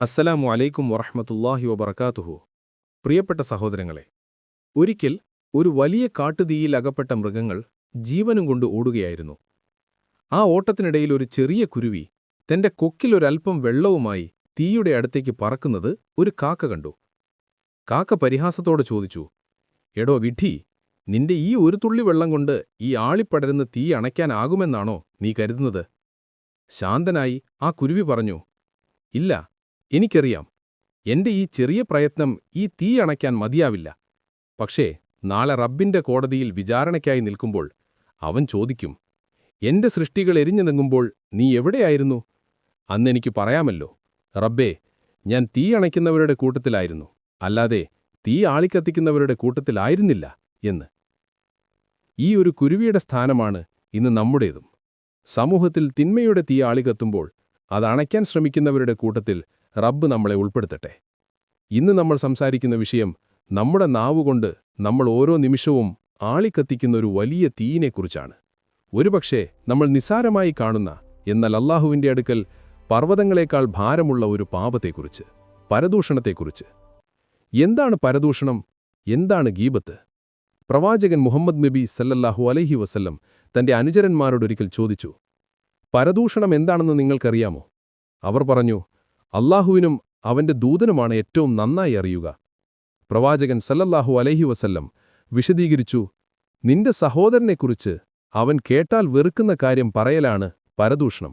അസ്സലാമു അലൈക്കും വറഹ്മത്തുള്ളാഹി വബറകാതുഹു. പ്രിയപ്പെട്ട സഹോദരങ്ങളെ ഒരിക്കൽ ഒരു വലിയ കാട്ടുതീയിൽ അകപ്പെട്ട മൃഗങ്ങൾ ജീവനും കൊണ്ട് ഓടുകയായിരുന്നു. ആ ഓട്ടത്തിനിടയിൽ ഒരു ചെറിയ കുരുവി തന്റെ കൊക്കിലൊരൽപ്പം വെള്ളവുമായി തീയുടെ അടുത്തേക്ക് പറക്കുന്നത് ഒരു കാക്ക കണ്ടു. കാക്ക പരിഹാസത്തോടെ ചോദിച്ചു എടോ വിഡ്ഢി നിന്റെ ഈ ഒരു തുള്ളി വെള്ളം കൊണ്ട് ഈ ആളിപ്പടരുന്ന തീ അണയ്ക്കാനാകുമെന്നാണോ നീ കരുതുന്നത്? ശാന്തനായി ആ കുരുവി പറഞ്ഞു ഇല്ല എനിക്കറിയാം. എന്റെ ഈ ചെറിയ പ്രയത്നം ഈ തീ അണയ്ക്കാൻ മതിയാവില്ല. പക്ഷേ നാളെ റബ്ബിന്റെ കോടതിയിൽ വിചാരണയ്ക്കായി നിൽക്കുമ്പോൾ അവൻ ചോദിക്കും എന്റെ സൃഷ്ടികൾ എരിഞ്ഞു നീങ്ങുമ്പോൾ നീ എവിടെയായിരുന്നു? അന്നെനിക്ക് പറയാമല്ലോ റബ്ബേ ഞാൻ തീ അണയ്ക്കുന്നവരുടെ കൂട്ടത്തിലായിരുന്നു. അല്ലാതെ തീ ആളിക്കത്തിക്കുന്നവരുടെ കൂട്ടത്തിലായിരുന്നില്ല എന്ന്. ഈ ഒരു കുരുവിയുടെ സ്ഥാനമാണ് ഇന്ന് നമ്മുടേതും. സമൂഹത്തിൽ തിന്മയുടെ തീ ആളികത്തുമ്പോൾ അത് അണയ്ക്കാൻ ശ്രമിക്കുന്നവരുടെ കൂട്ടത്തിൽ റബ്ബ് നമ്മളെ ഉൾപ്പെടുത്തട്ടെ. ഇന്ന് നമ്മൾ സംസാരിക്കുന്ന വിഷയം നമ്മുടെ നാവുകൊണ്ട് നമ്മൾ ഓരോ നിമിഷവും ആളിക്കത്തിക്കുന്ന ഒരു വലിയ തീയിനെക്കുറിച്ചാണ്. ഒരുപക്ഷേ നമ്മൾ നിസാരമായി കാണുന്ന എന്നാൽ അള്ളാഹുവിന്റെ അടുക്കൽ പർവതങ്ങളെക്കാൾ ഭാരമുള്ള ഒരു പാപത്തെക്കുറിച്ച് പരദൂഷണത്തെക്കുറിച്ച്. എന്താണ് പരദൂഷണം? എന്താണ് ഗീബത്ത്? പ്രവാചകൻ മുഹമ്മദ് നബി സല്ലല്ലാഹു അലൈഹി വസല്ലം തന്റെ അനുചരന്മാരോടൊരിക്കൽ ചോദിച്ചു പരദൂഷണം എന്താണെന്ന് നിങ്ങൾക്കറിയാമോ? അവർ പറഞ്ഞു അല്ലാഹുവിനും അവന്റെ ദൂതനുമാണ് ഏറ്റവും നന്നായി അറിയുക. പ്രവാചകൻ സല്ലല്ലാഹു അലൈഹി വസല്ലം വിശദീകരിച്ചു നിന്റെ സഹോദരനെക്കുറിച്ച് അവൻ കേട്ടാൽ വെറുക്കുന്ന കാര്യം പറയലാണ് പരദൂഷണം.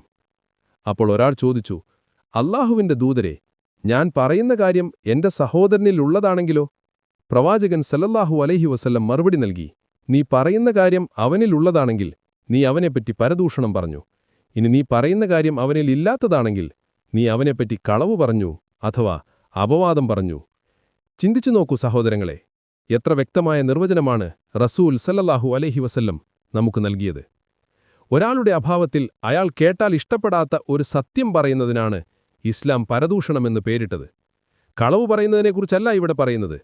അപ്പോൾ ഒരാൾ ചോദിച്ചു അല്ലാഹുവിന്റെ ദൂതരെ ഞാൻ പറയുന്ന കാര്യം എന്റെ സഹോദരനിലുള്ളതാണെങ്കിലോ പ്രവാചകൻ സല്ലല്ലാഹു അലൈഹി വസല്ലം മറുപടി നൽകി നീ പറയുന്ന കാര്യം അവനിലുള്ളതാണെങ്കിൽ നീ അവനെപ്പറ്റി പരദൂഷണം പറഞ്ഞു. ഇനി നീ പറയുന്ന കാര്യം അവനിൽ ഇല്ലാത്തതാണെങ്കിൽ നീ അവനെപ്പറ്റി കളവ് പറഞ്ഞു അഥവാ അപവാദം പറഞ്ഞു. ചിന്തിച്ചു നോക്കൂ സഹോദരങ്ങളെ എത്ര വ്യക്തമായ നിർവചനമാണ് റസൂൽ സല്ലല്ലാഹു അലഹി വസല്ലം നമുക്ക് നൽകിയത്. ഒരാളുടെ അഭാവത്തിൽ അയാൾ കേട്ടാൽ ഇഷ്ടപ്പെടാത്ത ഒരു സത്യം പറയുന്നതിനാണ് ഇസ്ലാം പരദൂഷണമെന്ന് പേരിട്ടത്. കളവു പറയുന്നതിനെക്കുറിച്ചല്ല ഇവിടെ പറയുന്നത്.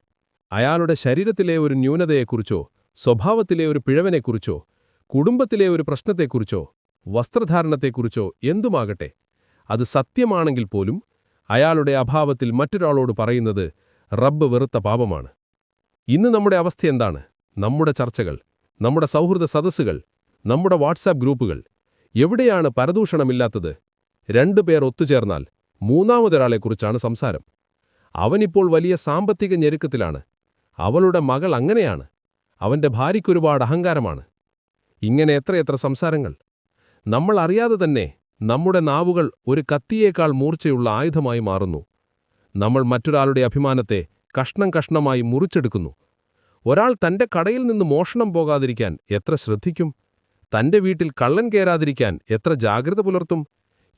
അയാളുടെ ശരീരത്തിലെ ഒരു ന്യൂനതയെക്കുറിച്ചോ സ്വഭാവത്തിലെ ഒരു പിഴവിനെക്കുറിച്ചോ കുടുംബത്തിലെ ഒരു പ്രശ്നത്തെക്കുറിച്ചോ വസ്ത്രധാരണത്തെക്കുറിച്ചോ എന്തുമാകട്ടെ അത് സത്യമാണെങ്കിൽ പോലും അയാളുടെ അഭാവത്തിൽ മറ്റൊരാളോട് പറയുന്നത് റബ്ബ് വെറുത്ത പാപമാണ്. ഇന്ന് നമ്മുടെ അവസ്ഥ എന്താണ്? നമ്മുടെ ചർച്ചകൾ നമ്മുടെ സൗഹൃദ സദസ്സുകൾ നമ്മുടെ വാട്സാപ്പ് ഗ്രൂപ്പുകൾ എവിടെയാണ് പരദൂഷണമില്ലാത്തത്? രണ്ടുപേർ ഒത്തുചേർന്നാൽ മൂന്നാമതൊരാളെക്കുറിച്ചാണ് സംസാരം. അവനിപ്പോൾ വലിയ സാമ്പത്തിക ഞെരുക്കത്തിലാണ്. അവളുടെ മകൾ അങ്ങനെയാണ്. അവന്റെ ഭാര്യയ്ക്കൊരുപാട് അഹങ്കാരമാണ്. ഇങ്ങനെ എത്രയെത്ര സംസാരങ്ങൾ. നമ്മൾ അറിയാതെ തന്നെ നമ്മുടെ നാവുകൾ ഒരു കത്തിയേക്കാൾ മൂർച്ചയുള്ള ആയുധമായി മാറുന്നു. നമ്മൾ മറ്റൊരാളുടെ അഭിമാനത്തെ കഷ്ണം കഷ്ണമായി മുറിച്ചെടുക്കുന്നു. ഒരാൾ തന്റെ കടയിൽ നിന്ന് മോഷണം പോകാതിരിക്കാൻ എത്ര ശ്രദ്ധിക്കും? തന്റെ വീട്ടിൽ കള്ളൻ കയറാതിരിക്കാൻ എത്ര ജാഗ്രത പുലർത്തും?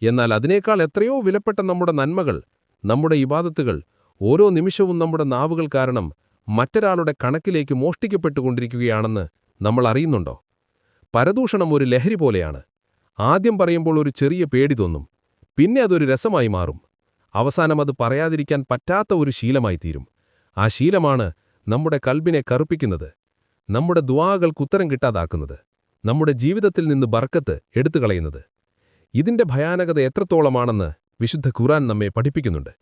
എന്നാൽ അതിനേക്കാൾ എത്രയോ വിലപ്പെട്ട നമ്മുടെ നന്മകൾ നമ്മുടെ ഇബാദത്തുകൾ ഓരോ നിമിഷവും നമ്മുടെ നാവുകൾ കാരണം മറ്റൊരാളുടെ കണക്കിലേക്ക് മോഷ്ടിക്കപ്പെട്ടുകൊണ്ടിരിക്കുകയാണെന്ന് നമ്മൾ അറിയുന്നുണ്ടോ? പരദൂഷണം ഒരു ലഹരി പോലെയാണ്. ആദ്യം പറയുമ്പോൾ ഒരു ചെറിയ പേടി തോന്നും. പിന്നെ അതൊരു രസമായി മാറും. അവസാനം അത് പറയാതിരിക്കാൻ പറ്റാത്ത ഒരു ശീലമായി തീരും. ആ ശീലമാണ് നമ്മുടെ കൽബിനെ കറുപ്പിക്കുന്നത്. നമ്മുടെ ദുവാകൾക്കുത്തരം കിട്ടാതാക്കുന്നത്. നമ്മുടെ ജീവിതത്തിൽ നിന്ന് ബർക്കത്ത് എടുത്തുകളയുന്നത്. ഇതിന്റെ ഭയാനകത എത്രത്തോളമാണെന്ന് വിശുദ്ധ ഖുറാൻ നമ്മെ പഠിപ്പിക്കുന്നുണ്ട്.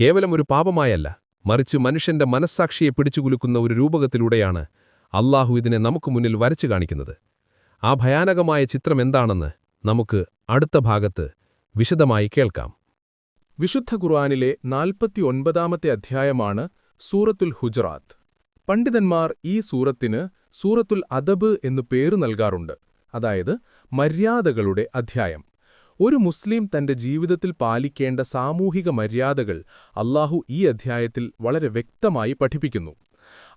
കേവലം ഒരു പാപമായല്ല മറിച്ച് മനുഷ്യന്റെ മനസ്സാക്ഷിയെ പിടിച്ചുകുലുക്കുന്ന ഒരു രൂപകത്തിലൂടെയാണ് അള്ളാഹു ഇതിനെ നമുക്ക് മുന്നിൽ വരച്ചു കാണിക്കുന്നത്. ആ ഭയാനകമായ ചിത്രം എന്താണെന്ന് നമുക്ക് അടുത്ത ഭാഗത്ത് വിശദമായി കേൾക്കാം. വിശുദ്ധ ഖുർആാനിലെ നാൽപ്പത്തിയൊൻപതാമത്തെ അധ്യായമാണ് സൂറത്തുൽ ഹുജറാത്ത്. പണ്ഡിതന്മാർ ഈ സൂറത്തിന് സൂറത്തുൽ അദബ് എന്നു പേരു നൽകാറുണ്ട്. അതായത് മര്യാദകളുടെ അധ്യായം. ഒരു മുസ്ലിം തന്റെ ജീവിതത്തിൽ പാലിക്കേണ്ട സാമൂഹിക മര്യാദകൾ അല്ലാഹു ഈ അധ്യായത്തിൽ വളരെ വ്യക്തമായി പഠിപ്പിക്കുന്നു.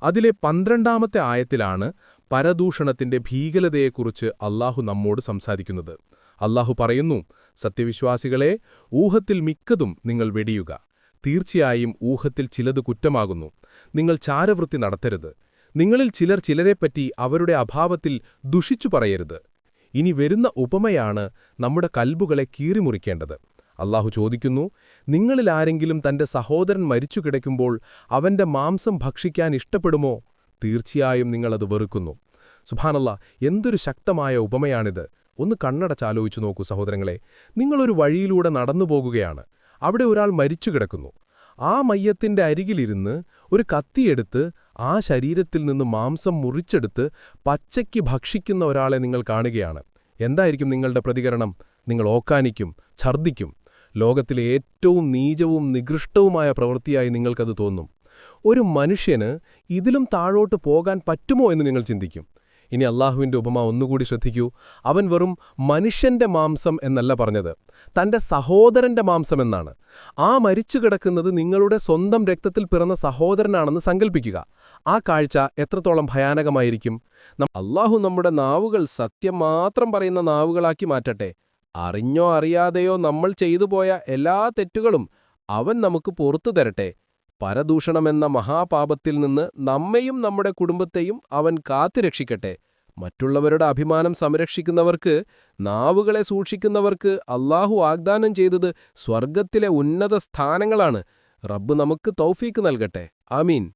അതിലെ പന്ത്രണ്ടാമത്തെ ആയത്തിലാണ് പരദൂഷണത്തിന്റെ ഭീകരതയെക്കുറിച്ച് അല്ലാഹു നമ്മോട് സംസാരിക്കുന്നത്. അല്ലാഹു പറയുന്നു സത്യവിശ്വാസികളെ ഊഹത്തിൽ മിക്കതും നിങ്ങൾ വെടിയുക. തീർച്ചയായും ഊഹത്തിൽ ചിലത് കുറ്റമാകുന്നു. നിങ്ങൾ ചാരവൃത്തി നടത്തരുത്. നിങ്ങളിൽ ചിലർ ചിലരെപ്പറ്റി അവരുടെ അഭാവത്തിൽ ദുഷിച്ചു പറയരുത്. ഇനി വരുന്ന ഉപമയാണ് നമ്മുടെ കൽബുകളെ കീറിമുറിക്കേണ്ടത്. അള്ളാഹു ചോദിക്കുന്നു നിങ്ങളിൽ ആരെങ്കിലും തന്റെ സഹോദരൻ മരിച്ചു കിടക്കുമ്പോൾ അവന്റെ മാംസം ഭക്ഷിക്കാൻ ഇഷ്ടപ്പെടുമോ? തീർച്ചയായും നിങ്ങളത് വെറുക്കുന്നു. സുഭാനല്ല എന്തൊരു ശക്തമായ ഉപമയാണിത്. ഒന്ന് കണ്ണടച്ചാലോചിച്ചു നോക്കൂ സഹോദരങ്ങളെ. നിങ്ങളൊരു വഴിയിലൂടെ നടന്നു പോകുകയാണ് അവിടെ ഒരാൾ മരിച്ചു കിടക്കുന്നു ആ മയ്യത്തിന്റെ അരികിലിരുന്ന് ഒരു കത്തിയെടുത്ത് ആ ശരീരത്തിൽ നിന്ന് മാംസം മുറിച്ചെടുത്ത് പച്ചയ്ക്ക് ഭക്ഷിക്കുന്ന ഒരാളെ നിങ്ങൾ കാണുകയാണ്. എന്തായിരിക്കും നിങ്ങളുടെ പ്രതികരണം? നിങ്ങൾ ഓക്കാനിക്കും ഛർദ്ദിക്കും. ലോകത്തിലെ ഏറ്റവും നീചവും നികൃഷ്ടവുമായ പ്രവൃത്തിയായി നിങ്ങൾക്കത് തോന്നും. ഒരു മനുഷ്യന് ഇതിലും താഴോട്ട് പോകാൻ പറ്റുമോ എന്ന് നിങ്ങൾ ചിന്തിക്കും. ഇനി അള്ളാഹുവിന്റെ ഉപമ ഒന്നുകൂടി ശ്രദ്ധിക്കൂ. അവൻ വെറും മനുഷ്യന്റെ മാംസം എന്നല്ല പറഞ്ഞത്. തന്റെ സഹോദരന്റെ മാംസം എന്നാണ്. ആ മരിച്ചു കിടക്കുന്നത് നിങ്ങളുടെ സ്വന്തം രക്തത്തിൽ പിറന്ന സഹോദരനാണെന്ന് സങ്കല്പിക്കുക ആ കാഴ്ച എത്രത്തോളം ഭയാനകമായിരിക്കും. അള്ളാഹു നമ്മുടെ നാവുകൾ സത്യം മാത്രം പറയുന്ന നാവുകളാക്കി മാറ്റട്ടെ. അറിഞ്ഞോ അറിയാതെയോ നമ്മൾ ചെയ്തു പോയ എല്ലാ തെറ്റുകളും അവൻ നമുക്ക് പുറത്തു തരട്ടെ. പരദൂഷണമെന്ന മഹാപാപത്തിൽ നിന്ന് നമ്മെയും നമ്മുടെ കുടുംബത്തെയും അവൻ കാത്തുരക്ഷിക്കട്ടെ. മറ്റുള്ളവരുടെ അഭിമാനം സംരക്ഷിക്കുന്നവർക്ക് നാവുകളെ സൂക്ഷിക്കുന്നവർക്ക് അള്ളാഹു വാഗ്ദാനം ചെയ്തത് സ്വർഗത്തിലെ ഉന്നത സ്ഥാനങ്ങളാണ്. റബ്ബ് നമുക്ക് തൗഫീക്ക് നൽകട്ടെ. ആമീൻ.